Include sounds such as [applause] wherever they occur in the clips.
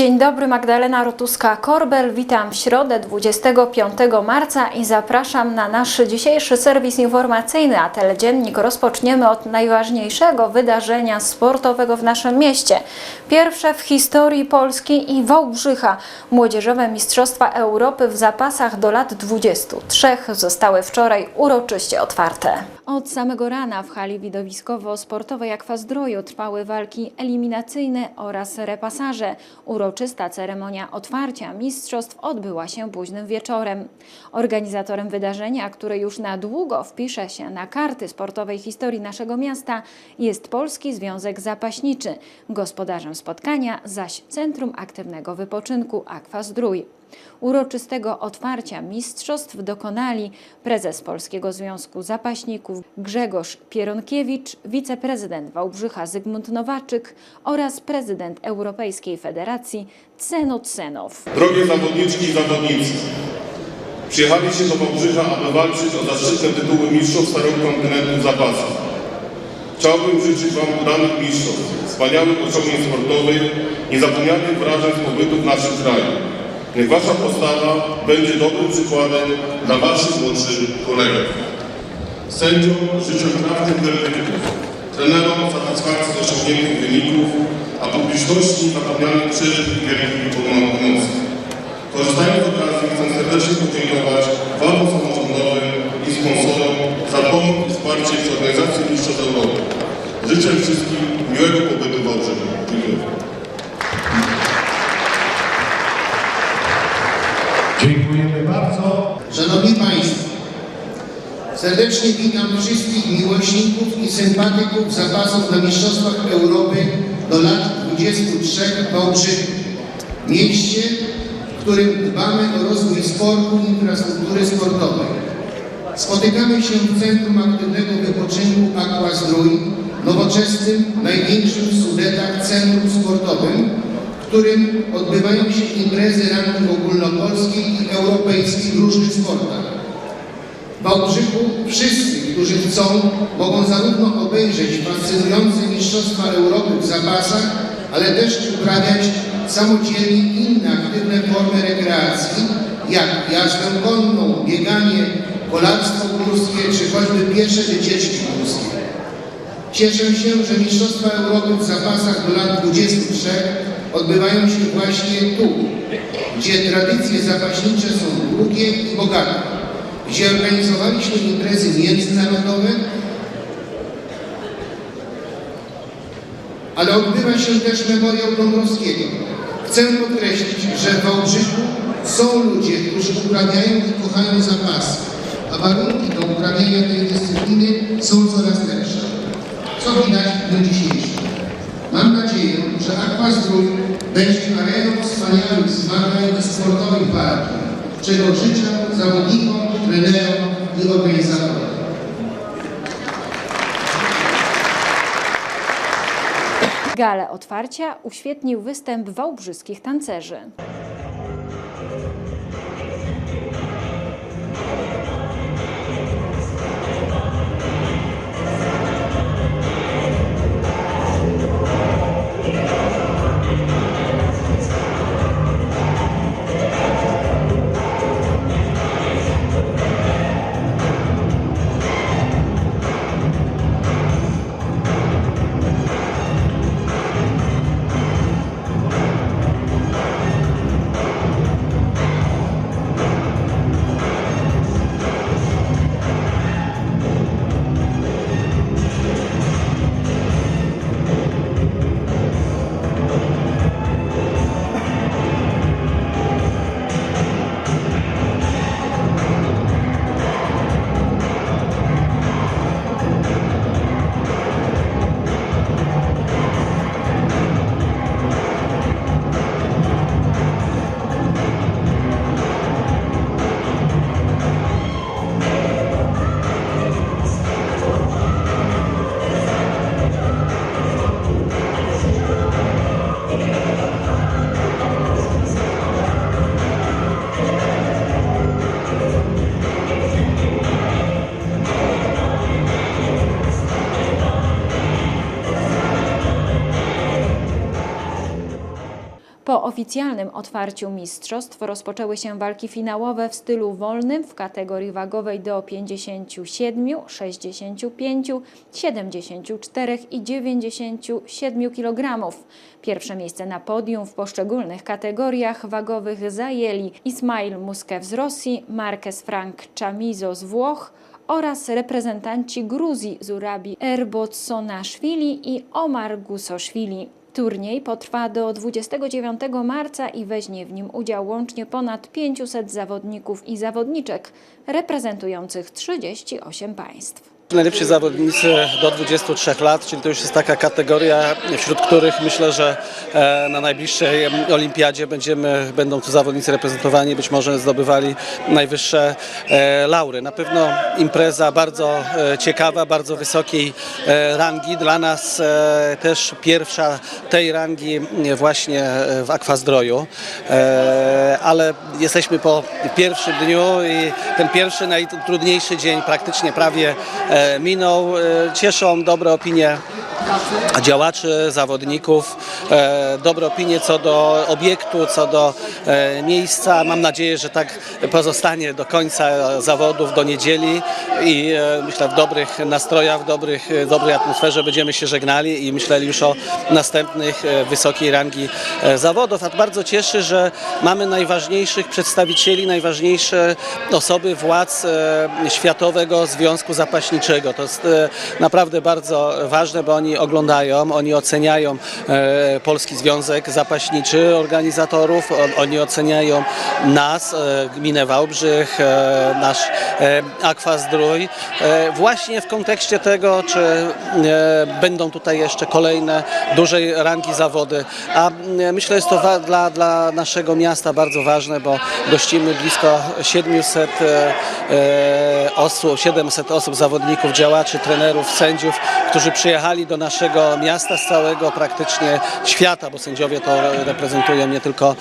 Dzień dobry, Magdalena Rotuska-Korbel. Witam w środę 25 marca i zapraszam na nasz dzisiejszy serwis informacyjny, a teledziennik rozpoczniemy od najważniejszego wydarzenia sportowego w naszym mieście. Pierwsze w historii Polski i Wałbrzycha. Młodzieżowe Mistrzostwa Europy w zapasach do lat 23 zostały wczoraj uroczyście otwarte. Od samego rana w hali widowiskowo-sportowej Akwazdroju trwały walki eliminacyjne oraz repasaże. Uroczysta ceremonia otwarcia mistrzostw odbyła się późnym wieczorem. Organizatorem wydarzenia, które już na długo wpisze się na karty sportowej historii naszego miasta, jest Polski Związek Zapaśniczy. Gospodarzem spotkania zaś Centrum Aktywnego Wypoczynku Akwazdrój. Uroczystego otwarcia mistrzostw dokonali prezes Polskiego Związku Zapaśników Grzegorz Pieronkiewicz, wiceprezydent Wałbrzycha Zygmunt Nowaczyk oraz prezydent Europejskiej Federacji Ceno Cenow. Drogie zawodniczki i zawodnicy, przyjechaliście do Wałbrzycha, aby walczyć o zaszczytne tytuły mistrzów Starego Kontynentu w zapasach. Chciałbym życzyć Wam udanych mistrzostw, wspaniałych osiągnięć sportowych, niezapomnianych wrażeń z pobytu w naszym kraju. Niech Wasza postawa będzie dobrym przykładem dla Waszych młodszych kolegów. Sędziom życzę prawdy teledyków, trenerom satysfakcji z osiągniętych wyników, a publiczności zapomnianych przeżyć i wielkich pomocy. Korzystając z okazji chcę serdecznie podziękować Władom Samorządowym i sponsorom za pomoc i wsparcie w organizacji Mistrzostw Europy. Życzę wszystkim miłego pobytu w Wałbrzychu. Dziękuję. Dziękujemy bardzo. Szanowni Państwo, serdecznie witam wszystkich miłośników i sympatyków zapasów na Mistrzostwach Europy do lat 23 w Wałbrzychu. Mieście, w którym dbamy o rozwój sportu i infrastruktury sportowej. Spotykamy się w Centrum Aktywnego Wypoczynku Aqua Zdrój, nowoczesnym, największym w Sudetach centrum sportowym, w którym odbywają się imprezy rangi europejskiej w różnych sportach. W Wałbrzychu wszyscy, którzy chcą, mogą zarówno obejrzeć fascynujące Mistrzostwa Europy w zapasach, ale też uprawiać samodzielnie inne aktywne formy rekreacji, jak jazdę konną, bieganie, kolarstwo górskie czy choćby piesze wycieczki górskie. Cieszę się, że Mistrzostwa Europy w zapasach do lat 23 odbywają się właśnie tu, gdzie tradycje zapaśnicze są długie i bogate, gdzie organizowaliśmy imprezy międzynarodowe, ale odbywa się też memoriał Dąbrowskiego. Chcę podkreślić, że w Wałbrzychu są ludzie, którzy uprawiają i kochają zapasy, a warunki do uprawiania tej dyscypliny są coraz lepsze co widać w dniu dzisiejszym. Mam nadzieję, że Aquazdrój będzie areną wspaniałych zmagań sportowych walki, czego życzę zawodnikom, trenerom i organizatorom. Galę otwarcia uświetnił występ wałbrzyskich tancerzy. Po oficjalnym otwarciu mistrzostw rozpoczęły się walki finałowe w stylu wolnym w kategorii wagowej do 57, 65, 74 i 97 kg. Pierwsze miejsce na podium w poszczególnych kategoriach wagowych zajęli Ismail Muskew z Rosji, Marquez Frank Chamizo z Włoch oraz reprezentanci Gruzji Zurabi Erbotsonaszwili i Omar Gusoszwili. Turniej potrwa do 29 marca i weźmie w nim udział łącznie ponad 500 zawodników i zawodniczek reprezentujących 38 państw. Najlepsi zawodnicy do 23 lat, czyli to już jest taka kategoria, wśród których myślę, że e, na najbliższej olimpiadzie będziemy, będą tu zawodnicy reprezentowani, być może zdobywali najwyższe e, laury. Na pewno impreza bardzo e, ciekawa, bardzo wysokiej rangi. Dla nas też pierwsza tej rangi właśnie w Akwazdroju, ale jesteśmy po pierwszym dniu i ten pierwszy najtrudniejszy dzień praktycznie prawie minął. E, Cieszą dobre opinie działaczy, zawodników, e, dobre opinie co do obiektu, co do e, miejsca. Mam nadzieję, że tak pozostanie do końca zawodów, do niedzieli i e, myślę w dobrych nastrojach, w dobrych, dobrej atmosferze będziemy się żegnali i myśleli już o następnych wysokiej rangi zawodów. A bardzo cieszy, że mamy najważniejszych przedstawicieli, najważniejsze osoby władz Światowego Związku Zapaśniczego. To jest naprawdę bardzo ważne, bo oni oglądają, oni oceniają e, Polski Związek Zapaśniczy, organizatorów, on, oni oceniają nas, e, gminę Wałbrzych, e, nasz Akwazdrój, właśnie w kontekście tego, czy będą tutaj jeszcze kolejne dużej rangi zawody. A myślę, jest to dla, dla naszego miasta bardzo ważne, bo gościmy blisko 700 e, e, osób, 700 osób, zawodników, działaczy, trenerów, sędziów, którzy przyjechali do naszego miasta z całego praktycznie świata, bo sędziowie to reprezentują nie tylko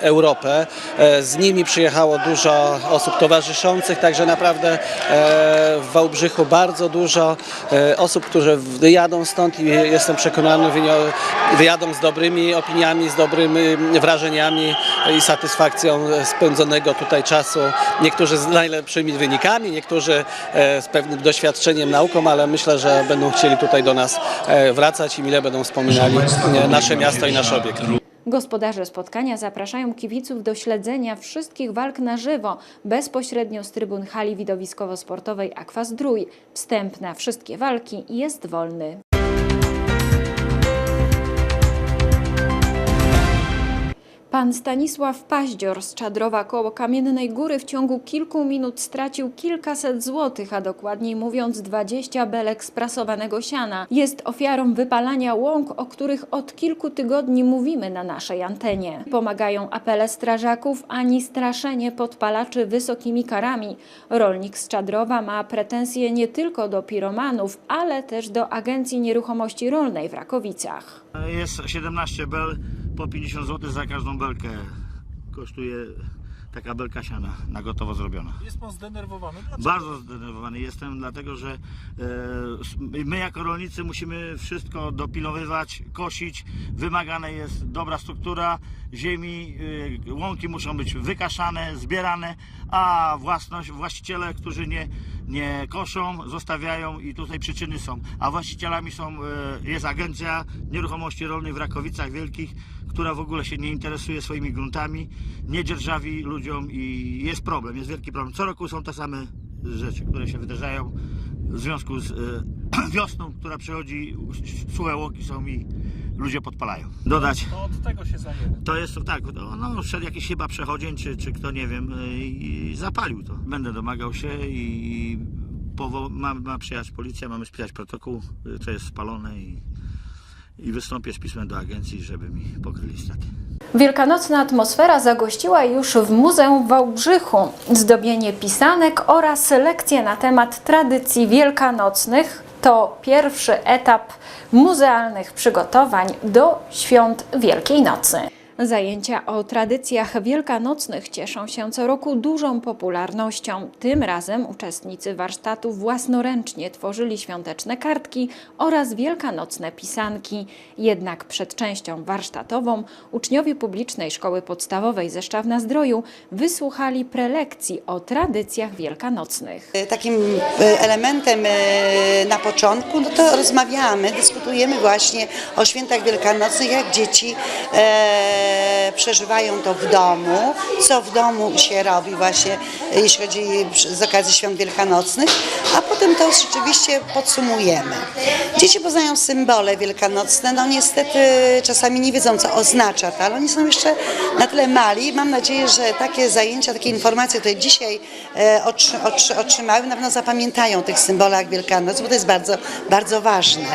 Europę. E, Z nimi przyjechało dużo osób towarzyszących, także naprawdę e, w Wałbrzychu bardzo dużo e, osób, które wyjadą stąd i jestem przekonany, wyjadą z dobrymi opiniami, z dobrymi wrażeniami i satysfakcją spędzonego tutaj czasu. Niektórzy z najlepszymi wynikami, niektórzy z pewnym doświadczeniem, nauką, ale myślę, że będą chcieli tutaj do nas wracać i mile będą wspominali e, nasze miasto i nasz obiekt. Gospodarze spotkania zapraszają kibiców do śledzenia wszystkich walk na żywo, bezpośrednio z trybun hali widowiskowo-sportowej Akwazdrój. Wstęp na wszystkie walki jest wolny. Pan Stanisław Paździor z Czadrowa koło Kamiennej Góry w ciągu kilku minut stracił kilkaset złotych, a dokładniej mówiąc 20 belek sprasowanego siana. Jest ofiarą wypalania łąk, o których od kilku tygodni mówimy na naszej antenie. Pomagają apele strażaków ani straszenie podpalaczy wysokimi karami. Rolnik z Czadrowa ma pretensje nie tylko do piromanów, ale też do Agencji Nieruchomości Rolnej w Rakowicach. Jest 17 bel po 50 zł za każdą belkę. Kosztuje taka belka siana na gotowo zrobiona. Jest pan zdenerwowany. Dlaczego? Bardzo zdenerwowany jestem, dlatego że e, my jako rolnicy musimy wszystko dopilnowywać, kosić. Wymagana jest dobra struktura ziemi, e, łąki muszą być wykaszane, zbierane, a własność, właściciele, którzy nie, nie koszą, zostawiają i tutaj przyczyny są. A właścicielami są, e, jest Agencja Nieruchomości Rolnej w Rakowicach Wielkich, która w ogóle się nie interesuje swoimi gruntami, nie dzierżawi ludziom i jest problem, jest wielki problem. Co roku są te same rzeczy, które się wydarzają w związku z e, [clears throat] wiosną, która przychodzi, suche łąki są i ludzie podpalają. Dodać, To od tego się zajęło. to jest tak, no, no szedł jakiś chyba przechodzień, czy, czy kto nie wiem, e, i zapalił to. Będę domagał się i powo- ma, ma przyjechać policja, mamy spisać protokół, e, co jest spalone i, i wystąpię z pismem do agencji, żeby mi pokryli straty. Wielkanocna atmosfera zagościła już w Muzeum w Wałbrzychu. Zdobienie pisanek oraz lekcje na temat tradycji wielkanocnych to pierwszy etap muzealnych przygotowań do świąt Wielkiej Nocy. Zajęcia o tradycjach wielkanocnych cieszą się co roku dużą popularnością. Tym razem uczestnicy warsztatu własnoręcznie tworzyli świąteczne kartki oraz wielkanocne pisanki. Jednak przed częścią warsztatową uczniowie publicznej szkoły podstawowej ze Szczawna-Zdroju wysłuchali prelekcji o tradycjach wielkanocnych. Takim e, elementem e, na początku, no to rozmawiamy, dyskutujemy właśnie o świętach wielkanocnych, jak dzieci e, przeżywają to w domu, co w domu się robi właśnie, jeśli chodzi z okazji świąt wielkanocnych, a potem to rzeczywiście podsumujemy. Dzieci poznają symbole wielkanocne, no niestety czasami nie wiedzą, co oznacza to, ale oni są jeszcze na tyle mali. Mam nadzieję, że takie zajęcia, takie informacje, które dzisiaj e, otrzy, otrzy, otrzymały, na pewno zapamiętają tych symbolach Wielkanocy, bo to jest bardzo, bardzo ważne.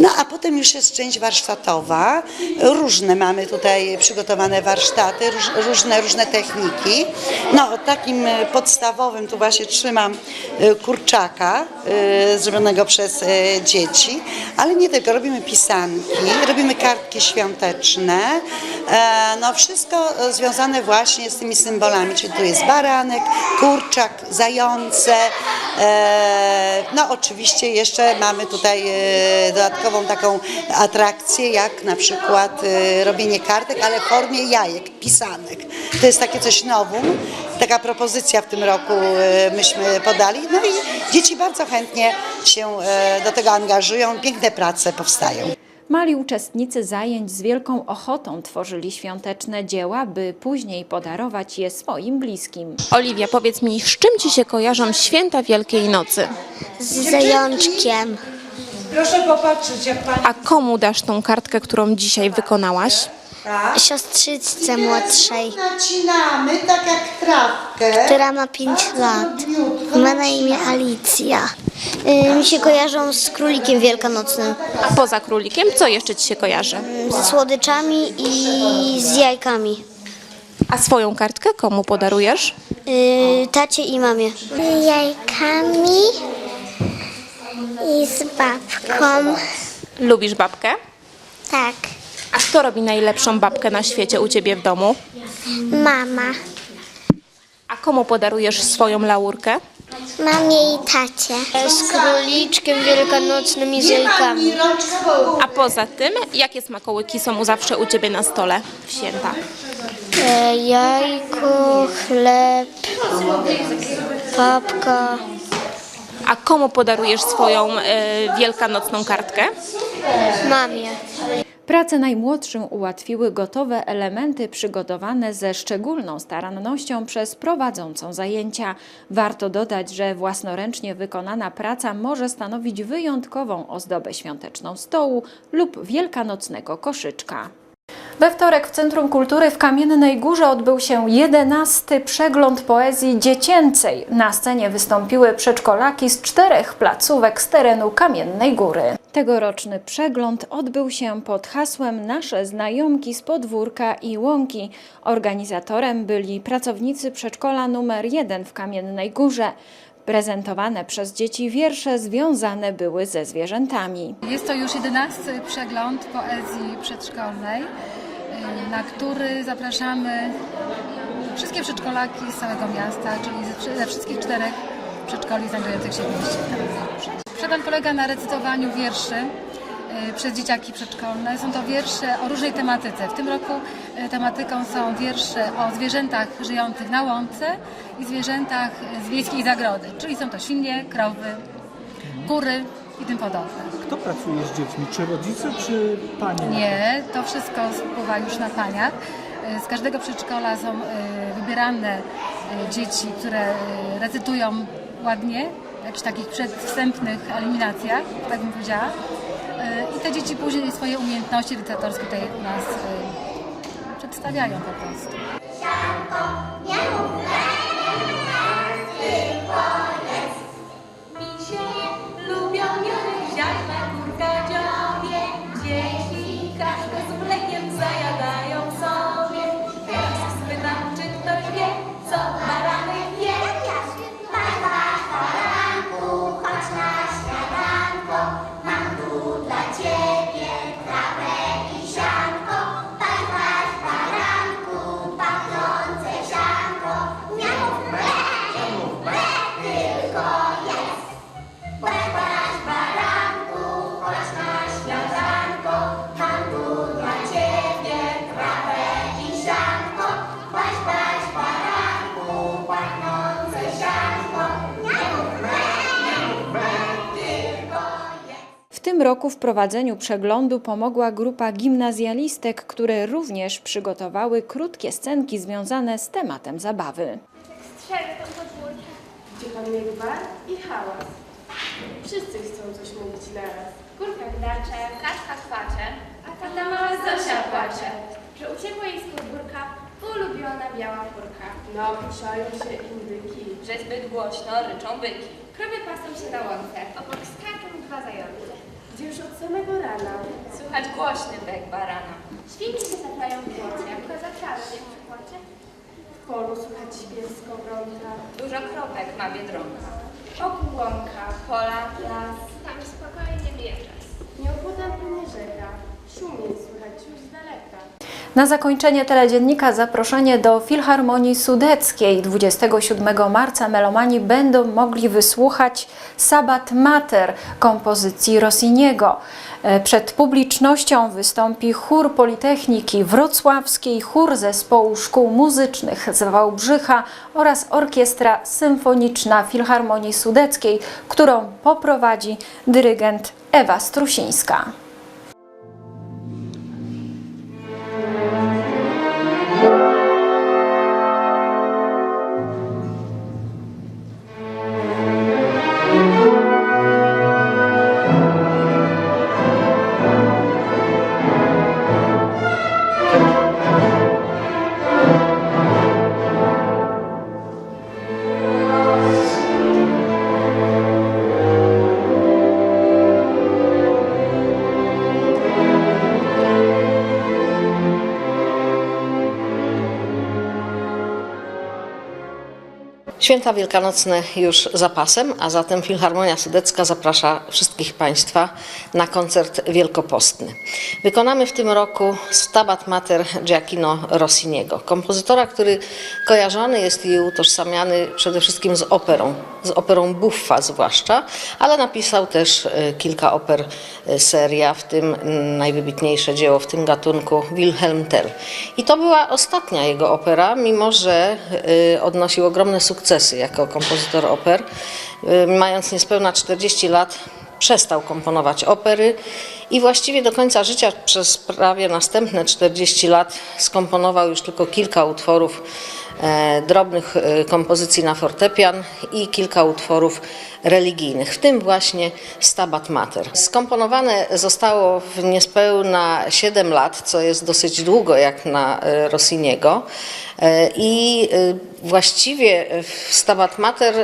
No a potem już jest część warsztatowa. Różne mamy tutaj przygotowane warsztaty, róż, różne, różne techniki. No takim podstawowym tu właśnie trzymam e, kurczaka e, zrobionego przez e, dzieci, ale nie tylko, robimy pisanki, robimy kartki świąteczne, e, no wszystko e, związane właśnie z tymi symbolami, czyli tu jest baranek, kurczak, zające, e, no oczywiście jeszcze mamy tutaj e, dodatkową taką atrakcję, jak na przykład e, robienie kartek, ale w formie jajek, pisanek. To jest takie coś nowum, taka propozycja w tym roku e, myśmy podali, no i dzieci bardzo chętnie się e, do tego angażują, piękne prace powstają. Mali uczestnicy zajęć z wielką ochotą tworzyli świąteczne dzieła, by później podarować je swoim bliskim. Oliwia, powiedz mi, z czym ci się kojarzą święta Wielkiej Nocy? z zajączkiem. A komu dasz tą kartkę, którą dzisiaj wykonałaś? Siostrzycce młodszej, Nacinamy tak jak trawkę. która ma 5 lat. Ma na imię Alicja. Y, mi się kojarzą z królikiem wielkanocnym, A poza królikiem, co jeszcze ci się kojarzy? ze słodyczami i z jajkami. A swoją kartkę komu podarujesz? Y, tacie i mamie. Jajkami i z babką. Lubisz babkę? Tak, A kto robi najlepszą babkę na świecie u ciebie w domu? mama. A komu podarujesz swoją laurkę? Mamie i tacie. Z króliczkiem wielkanocnym i z jajkami. A poza tym, jakie smakołyki są zawsze u ciebie na stole w święta? E, jajko, chleb, papka. A komu podarujesz swoją e, wielkanocną kartkę? Mamie. Pracę najmłodszym ułatwiły gotowe elementy przygotowane ze szczególną starannością przez prowadzącą zajęcia. Warto dodać, że własnoręcznie wykonana praca może stanowić wyjątkową ozdobę świąteczną stołu lub wielkanocnego koszyczka. We wtorek w Centrum Kultury w Kamiennej Górze odbył się 11. przegląd poezji dziecięcej. Na scenie wystąpiły przedszkolaki z czterech placówek z terenu Kamiennej Góry. Tegoroczny przegląd odbył się pod hasłem Nasze znajomki z podwórka i łąki. Organizatorem byli pracownicy przedszkola numer 1 w Kamiennej Górze. Prezentowane przez dzieci wiersze związane były ze zwierzętami. Jest to już jedenasty przegląd poezji przedszkolnej, y, na który zapraszamy wszystkie przedszkolaki z całego miasta, czyli ze- wszystkich czterech przedszkoli znajdujących się w mieście. Przegląd polega na recytowaniu wierszy przez dzieciaki przedszkolne. Są to wiersze o różnej tematyce. W tym roku y, tematyką są wiersze o zwierzętach żyjących na łące i zwierzętach y, z wiejskiej zagrody, czyli są to świnie, krowy, kury i tym podobne. Kto pracuje z dziećmi? Czy rodzice, czy panie? Nie, to wszystko spływa już na paniach. Y, Z każdego przedszkola są y, wybierane y, dzieci, które y, recytują ładnie, w jakichś takich przedwstępnych eliminacjach, tak bym powiedziała. I te dzieci później swoje umiejętności recytatorskie tutaj nas y, przedstawiają po prostu. Tym roku w prowadzeniu przeglądu pomogła grupa gimnazjalistek, które również przygotowały krótkie scenki związane z tematem zabawy. Gdzie panuje gwar i hałas. Wszyscy chcą coś mówić naraz. Kurka gdacze, kaczka kwacze, a ta mała Zosia płacze. Że uciekła jej z podwórka ulubiona biała kurka. No, piszają się indyki. Że zbyt głośno ryczą byki. Krowy pasą się na łące. Obok skaczą dwa zające. Gdzie już od samego rana słychać głośny bek barana. Świnki się taplają w błocie, koza czarny się przepłacze. W polu słychać śpiew skowronka. Dużo kropek ma biedronka. Wokół łąka, pola, las. Tam spokojnie bije czas. Nieopodal płynie rzeka. Na zakończenie teledziennika zaproszenie do Filharmonii Sudeckiej. 27 marca melomani będą mogli wysłuchać Sabat Mater kompozycji Rossiniego. E, Przed publicznością wystąpi chór Politechniki Wrocławskiej, chór zespołu szkół muzycznych z Wałbrzycha oraz orkiestra symfoniczna Filharmonii Sudeckiej, którą poprowadzi dyrygent Ewa Strusińska. Święta Wielkanocne już za pasem, a zatem Filharmonia Sudecka zaprasza wszystkich Państwa na koncert wielkopostny. Wykonamy w tym roku Stabat Mater Giacchino Rossiniego, kompozytora, który kojarzony jest i utożsamiany przede wszystkim z operą, z operą buffa zwłaszcza, ale napisał też e, kilka oper e, seria, w tym mm, najwybitniejsze dzieło w tym gatunku Wilhelm Tell. I to była ostatnia jego opera, mimo że e, odnosił ogromne sukcesy jako kompozytor oper. Y, Mając niespełna 40 lat, przestał komponować opery i właściwie do końca życia przez prawie następne 40 lat skomponował już tylko kilka utworów e, drobnych e, kompozycji na fortepian i kilka utworów religijnych, w tym właśnie Stabat Mater. Skomponowane zostało w niespełna 7 lat, co jest dosyć długo jak na e, Rossiniego i właściwie w Stabat Mater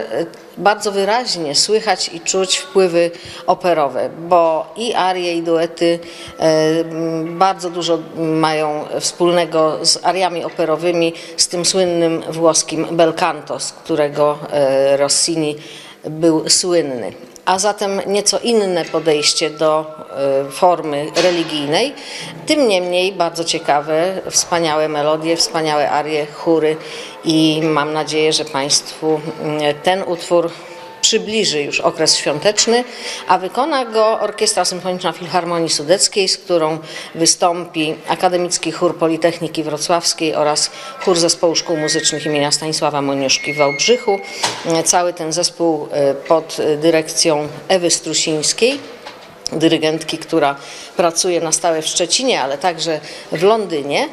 bardzo wyraźnie słychać i czuć wpływy operowe, bo i arie i duety e, m, bardzo dużo mają wspólnego z ariami operowymi, z tym słynnym włoskim bel canto, z którego e, Rossini był słynny. A zatem nieco inne podejście do e, formy religijnej, tym niemniej bardzo ciekawe, wspaniałe melodie, wspaniałe arie, chóry i mam nadzieję, że Państwu ten utwór przybliży już okres świąteczny, a wykona go Orkiestra Symfoniczna Filharmonii Sudeckiej, z którą wystąpi Akademicki Chór Politechniki Wrocławskiej oraz Chór Zespołu Szkół Muzycznych imienia Stanisława Moniuszki w Wałbrzychu. Cały ten zespół e, pod dyrekcją Ewy Strusińskiej dyrygentki, która pracuje na stałe w Szczecinie, ale także w Londynie.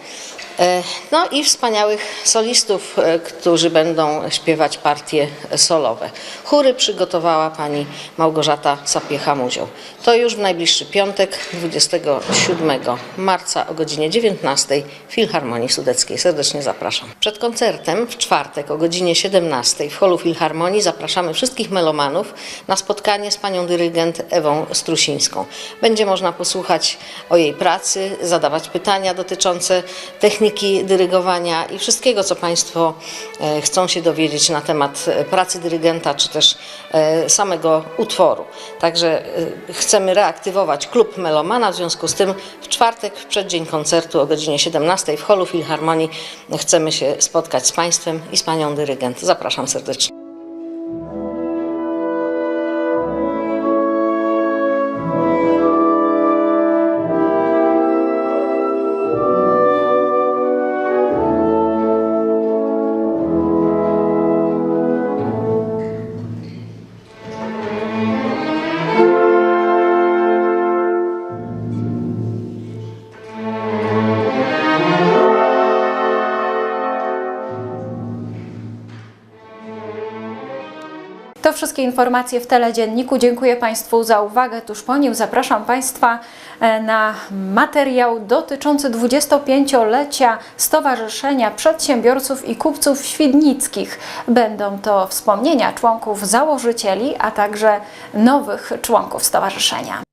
E, No i wspaniałych solistów, e, którzy będą śpiewać partie solowe. Chóry przygotowała pani Małgorzata Sapiecha-Mudzioł. To już w najbliższy piątek, 27 marca o godzinie 19 w Filharmonii Sudeckiej. Serdecznie zapraszam. Przed koncertem w czwartek o godzinie 17 w holu Filharmonii zapraszamy wszystkich melomanów na spotkanie z panią dyrygent Ewą Strusińską. Będzie można posłuchać o jej pracy, zadawać pytania dotyczące techniki dyrygowania i wszystkiego, co Państwo e, chcą się dowiedzieć na temat e, pracy dyrygenta, czy też e, samego utworu. Także chcemy reaktywować klub Melomana, w związku z tym w czwartek, w przeddzień koncertu o godzinie 17 w holu Filharmonii chcemy się spotkać z Państwem i z Panią dyrygent. Zapraszam serdecznie. Wszystkie informacje w Teledzienniku. Dziękuję Państwu za uwagę. Tuż po nim zapraszam Państwa e, na materiał dotyczący 25-lecia Stowarzyszenia Przedsiębiorców i Kupców Świdnickich. Będą to wspomnienia członków założycieli, a także nowych członków stowarzyszenia.